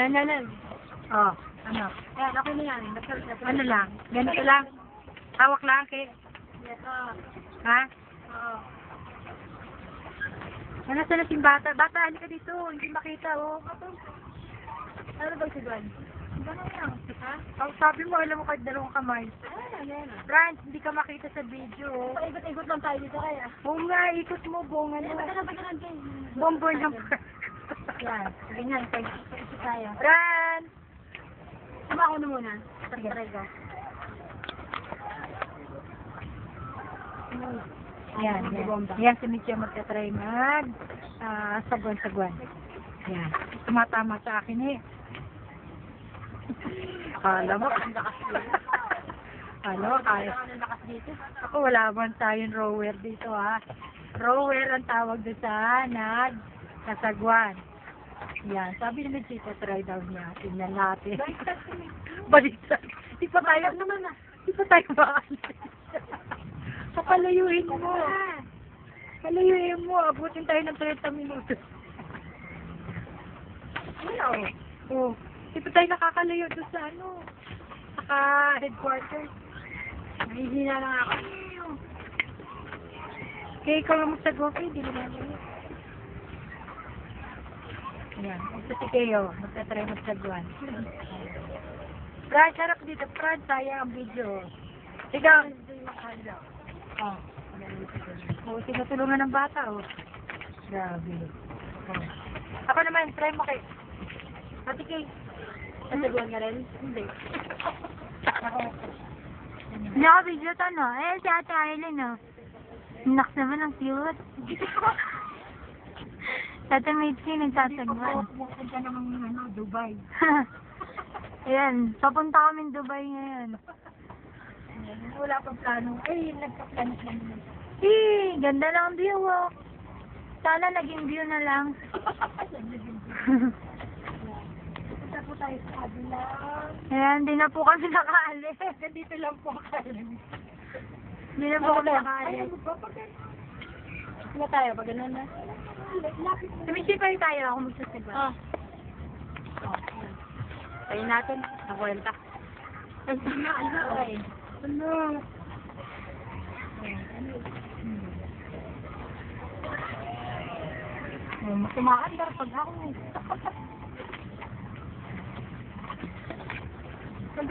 Yan, yan, yan. Oh, ano? Ayan, okay na yan. Ano lang? Ganito lang? Hawak lang, kay... Ito. Ha? Oo. Ano sa nating bata? Bata, halika dito. Hindi makita, oh. Ano ba si Gwen? Gano'n lang. Ha? Ang sabi mo, alam mo kahit dalawang kamay. Ayan, ayan. Franz, hindi ka makita sa video, oh. Paikot-ikot lang tayo dito kaya. Oo nga, ikot mo, buong ano. Ba't na ba ganun kayo? Bombo ng... Yan. Ganyan. Tayo. Franz! Sama ako na muna. Try ko. Yan, yan. Yan, si Mitya magta-try mag ah, sagwan-sagwan. Yan. Tumatama sa akin eh. Akala mo. ano, kaya. Ako wala man tayong rower dito ha. Rower ang tawag doon sa nag kasagwan. Yan, sabi naman dito, try daw niya. Tingnan natin. Baliktad. Di pa tayo, naman na. Di pa tayo maalis. Papalayuin mo. Palayuin mo. Abutin tayo ng 30 minutos. Ano? Oh. Di pa tayo nakakalayo doon sa ano. Saka headquarters. Nahihina lang ako. Kaya ikaw lang sa Gopi, di naman yun. Ayan, ito si Keo, magta-try magsagwan. Brad, sarap dito. Brad, sayang ang video. Sige. Oh. Oh, tinutulungan ng bata, oh. Grabe. Oh. Ako naman, try mo kay... Ate Kay. Nasagwan ka rin? Hindi. Hindi ako video to, no? Eh, si Ate Aileen, no? Naks naman, ang cute. Tata Mitzi, nagsasagwan. Pupunta naman ng ano, Dubai. Ayan, papunta kami Dubai ngayon. Wala pang plano. Ay, nagpaplano lang naman. Eh, ganda lang ang view, oh. Sana naging view na lang. Punta po tayo sa kabila. Ayan, di na po kami nakaalis. Ganito lang po kami. Di na po kami Ay, nakaalis. ano ba? Pag Sila tayo, pag ganun na. Sumisipay tayo, ako magsasagwan. Ah. Tayo natin. Nakwenta. Ano, ano, ay. Ano? Oh, Tumaandar pag ako. Pag